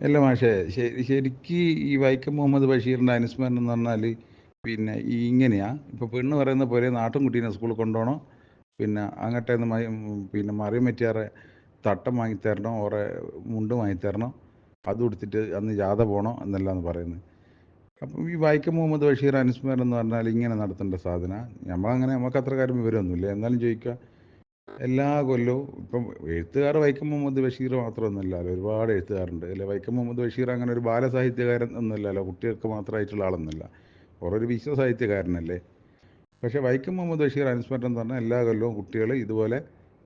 അല്ല മാഷേ ശരി ശരിക്ക് ഈ വൈക്കം മുഹമ്മദ് ബഷീറിന്റെ അനുസ്മരണം എന്ന് പറഞ്ഞാൽ പിന്നെ ഈ ഇങ്ങനെയാ. ഇപ്പോൾ പെണ്ണ് പറയുന്ന പോലെ നാട്ടും കുട്ടീനെ സ്കൂളിൽ കൊണ്ടുപോകണോ? പിന്നെ അങ്ങോട്ടേ പിന്നെ മറിയം പറ്റിയാറെ തട്ടം വാങ്ങിത്തരണം ഓറെ മുണ്ട് വാങ്ങിത്തരണം അത് കൊടുത്തിട്ട് അന്ന് ജാഥ പോകണം? എന്നെല്ലാം പറയുന്നത്. അപ്പം ഈ വൈക്കം മുഹമ്മദ് ബഷീർ അനുസ്മരണം എന്ന് പറഞ്ഞാൽ ഇങ്ങനെ നടത്തേണ്ട സാധന. നമ്മളങ്ങനെ നമുക്ക് അത്ര കാര്യം വിവരമൊന്നുമില്ല. എന്നാലും ചോദിക്കുക എല്ലാ കൊല്ലവും ഇപ്പം എഴുത്തുകാർ വൈക്കം മുഹമ്മദ് ബഷീർ മാത്രമൊന്നുമല്ലല്ലോ ഒരുപാട് എഴുത്തുകാരുണ്ട്. അല്ലെ വൈക്കം മുഹമ്മദ് ബഷീർ അങ്ങനെ ഒരു ബാലസാഹിത്യകാരൻ ഒന്നുമല്ലല്ലോ കുട്ടികൾക്ക് മാത്രമായിട്ടുള്ള ആളൊന്നുമല്ല. ഓരോ വിശ്വ സാഹിത്യകാരനല്ലേ? പക്ഷേ വൈക്കം മുഹമ്മദ് ബഷീർ അനുസ്മരണം എന്ന് പറഞ്ഞാൽ എല്ലാ കൊല്ലവും കുട്ടികൾ ഇതുപോലെ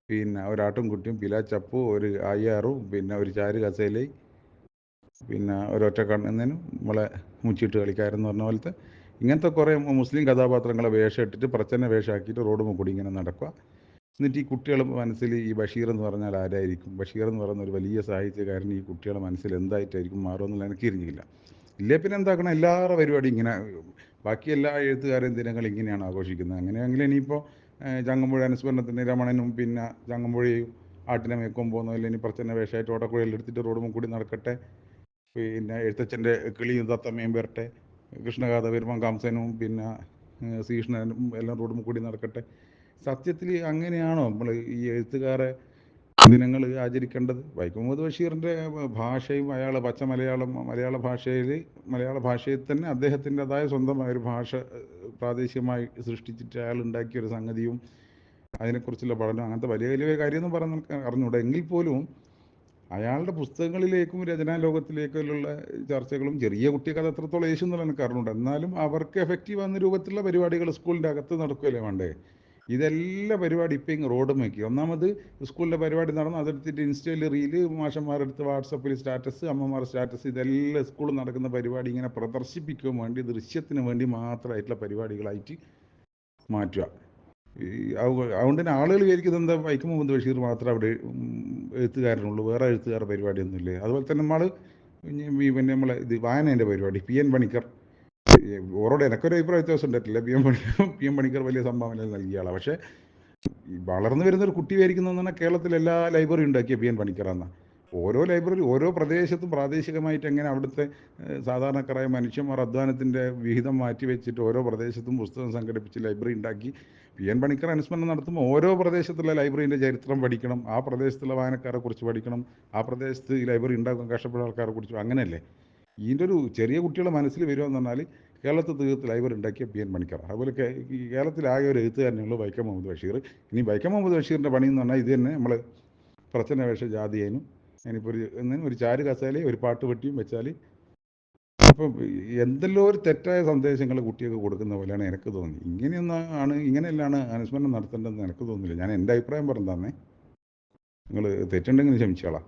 പിന്നെ ഒരാട്ടും കുട്ടിയും പിലാച്ചപ്പു ചപ്പു ഒരു അയ്യാറും പിന്നെ ഒരു ചാരു കസേലി പിന്നെ ഒരൊറ്റ കണ്ണെന്നും നമ്മളെ മുച്ചിട്ട് കളിക്കാരെന്ന് പറഞ്ഞ പോലത്തെ ഇങ്ങനത്തെ കുറേ മുസ്ലിം കഥാപാത്രങ്ങളെ വേഷം ഇട്ടിട്ട് പ്രച്ഛന്ന വേഷമാക്കിയിട്ട് റോഡ് മുക്കൂടി ഇങ്ങനെ നടക്കുക. എന്നിട്ട് ഈ കുട്ടികളെ മനസ്സിൽ ഈ ബഷീർ എന്ന് പറഞ്ഞാൽ ആരായിരിക്കും? ബഷീർ എന്ന് പറയുന്ന ഒരു വലിയ സാഹിത്യകാരൻ ഈ കുട്ടികളെ മനസ്സിൽ എന്തായിട്ടായിരിക്കും മാറുമെന്നുള്ള എനിക്ക് അറിഞ്ഞില്ല. ഇല്ലേ പിന്നെ എന്താക്കണം? എല്ലാവരുടെ പരിപാടി ഇങ്ങനെ ബാക്കി എല്ലാ എഴുത്തുകാരും ദിനങ്ങൾ ഇങ്ങനെയാണ് ആഘോഷിക്കുന്നത്. അങ്ങനെയാണെങ്കിൽ ഇനിയിപ്പോൾ ചങ്ങമ്പുഴ അനുസ്മരണത്തിന് രമണനും പിന്നെ ചങ്ങമ്പുഴയും ആട്ടിനെ മേക്കും പോകുന്നതിൽ ഇനി പ്രച്ഛന്ന വേഷമായിട്ട് ഓടക്കുഴയിൽ എടുത്തിട്ട് റോഡ് കൂടി നടക്കട്ടെ. പിന്നെ എഴുത്തച്ഛന്റെ കിളിയും തത്തമ്മയും വരട്ടെ. കൃഷ്ണഗാഥ വരുമ്പം പിന്നെ ശ്രീകൃഷ്ണനും എല്ലാം റോഡും കൂടി നടക്കട്ടെ. സത്യത്തിൽ അങ്ങനെയാണോ നമ്മൾ ഈ എഴുത്തുകാരെ ദിനങ്ങൾ ആചരിക്കേണ്ടത്? വൈക്കം മുഹമ്മദ് ബഷീറിന്റെ ഭാഷയും അയാൾ പച്ച മലയാളം മലയാള ഭാഷയിൽ മലയാള ഭാഷയിൽ തന്നെ അദ്ദേഹത്തിന്റെതായ സ്വന്തമായ ഒരു ഭാഷ പ്രാദേശികമായി സൃഷ്ടിച്ചിട്ട് അയാൾ ഉണ്ടാക്കിയ ഒരു സംഗതിയും അതിനെക്കുറിച്ചുള്ള പഠനം അങ്ങനത്തെ വലിയ വലിയ കാര്യമൊന്നും പറഞ്ഞ് അറിഞ്ഞൂടെ. എങ്കിൽ പോലും അയാളുടെ പുസ്തകങ്ങളിലേക്കും രചനാ ലോകത്തിലേക്കുള്ള ചർച്ചകളും ചെറിയ കുട്ടിക്ക് അത് എത്രത്തോളം യേശു എന്നുള്ള എനിക്ക് എന്നാലും അവർക്ക് എഫക്റ്റീവ് ആകുന്ന രൂപത്തിലുള്ള പരിപാടികൾ സ്കൂളിന്റെ അകത്ത് നടക്കുകയല്ലേ വേണ്ടേ? ഇതെല്ലാം പരിപാടി ഇപ്പം ഇങ്ങ് റോഡും നോക്കി ഒന്നാമത് സ്കൂളിലെ പരിപാടി നടന്നു അതെടുത്തിട്ട് ഇൻസ്റ്റയിൽ റീൽ മാഷന്മാരെടുത്ത് വാട്സപ്പിൽ സ്റ്റാറ്റസ് അമ്മമാർ സ്റ്റാറ്റസ് ഇതെല്ലാം സ്കൂളിൽ നടക്കുന്ന പരിപാടി ഇങ്ങനെ പ്രദർശിപ്പിക്കാൻ വേണ്ടി ദൃശ്യത്തിന് വേണ്ടി മാത്രമായിട്ടുള്ള പരിപാടികളായിട്ട് മാറ്റുക. അതുകൊണ്ട് തന്നെ ആളുകൾ വിചാരിക്കുന്നത് എന്താ വൈക്കം മുഹമ്മദ് ബഷീർ മാത്രം അവിടെ എഴുത്തുകാരനുള്ളൂ. വേറെ എഴുത്തുകാരുടെ പരിപാടിയൊന്നുമില്ലേ? അതുപോലെ തന്നെ നമ്മൾ പിന്നെ നമ്മളെ ഇത് വായനേന്റെ പരിപാടി പി എൻ പണിക്കർ. ഈ എനക്കൊരു അഭിപ്രായ വ്യത്യാസം ഉണ്ടായിട്ടില്ല. P M Panicker P M Panicker വലിയ സംഭാവന നൽകിയ ആളാണ് പക്ഷേ വളർന്നു വരുന്ന ഒരു കുട്ടി വിചാരിക്കുന്നതെന്ന് പറഞ്ഞാൽ കേരളത്തിൽ എല്ലാ ലൈബ്രറി ഉണ്ടാക്കിയ പി എൻ പണിക്കറാന്ന. ഓരോ ലൈബ്രറി ഓരോ പ്രദേശത്തും പ്രാദേശികമായിട്ട് എങ്ങനെ അവിടുത്തെ സാധാരണക്കാരായ മനുഷ്യന്മാർ അധ്വാനത്തിന്റെ വിഹിതം മാറ്റി വെച്ചിട്ട് ഓരോ പ്രദേശത്തും പുസ്തകം സംഘടിപ്പിച്ച് ലൈബ്രറി ഉണ്ടാക്കി പി എൻ പണിക്കർ അനുസ്മരണം നടത്തുമ്പോൾ ഓരോ പ്രദേശത്തുള്ള ലൈബ്രറീന്റെ ചരിത്രം പഠിക്കണം ആ പ്രദേശത്തുള്ള വായനക്കാരെ കുറിച്ച് പഠിക്കണം ആ പ്രദേശത്ത് ഈ ലൈബ്രറി ഉണ്ടാക്കാൻ കഷ്ടപ്പെടുന്ന ആൾക്കാരെ കുറിച്ച് അങ്ങനെയല്ലേ? ഇതിന്റെ ഒരു ചെറിയ കുട്ടികളുടെ മനസ്സിൽ വരുമെന്ന് പറഞ്ഞാൽ കേരളത്തിൽ തീർത്ത് ലൈബ്രറി ഉണ്ടാക്കിയ പി എൻ മണിക്കർ അതുപോലെ കേരളത്തിലാകെ ഒരു എഴുത്തുകാരനുള്ള വൈക്കം മുഹമ്മദ് ബഷീർ. ഇനി വൈക്കം മുഹമ്മദ് ബഷീറിന്റെ പണി എന്ന് പറഞ്ഞാൽ ഇത് തന്നെ നമ്മൾ പ്രച്ഛന്ന വേഷ ജാതിയേനും ഇനിയിപ്പോൾ ഒരു ഒരു ചാരു കസേലയും ഒരു പാട്ട് പെട്ടിയും വെച്ചാൽ അപ്പം എന്തെല്ലോ ഒരു തെറ്റായ സന്ദേശങ്ങൾ കുട്ടികൾക്ക് കൊടുക്കുന്ന പോലെയാണ് എനിക്ക് തോന്നി ഇങ്ങനെയൊന്നും ആണ് ഇങ്ങനെയല്ലാണ് അനുസ്മരണം നടത്തേണ്ടതെന്ന് എനിക്ക് തോന്നുന്നില്ല ഞാൻ എന്റെ അഭിപ്രായം പറഞ്ഞു തന്നെ. നിങ്ങൾ തെറ്റുണ്ടെങ്കിൽ ക്ഷമിച്ചോളാം.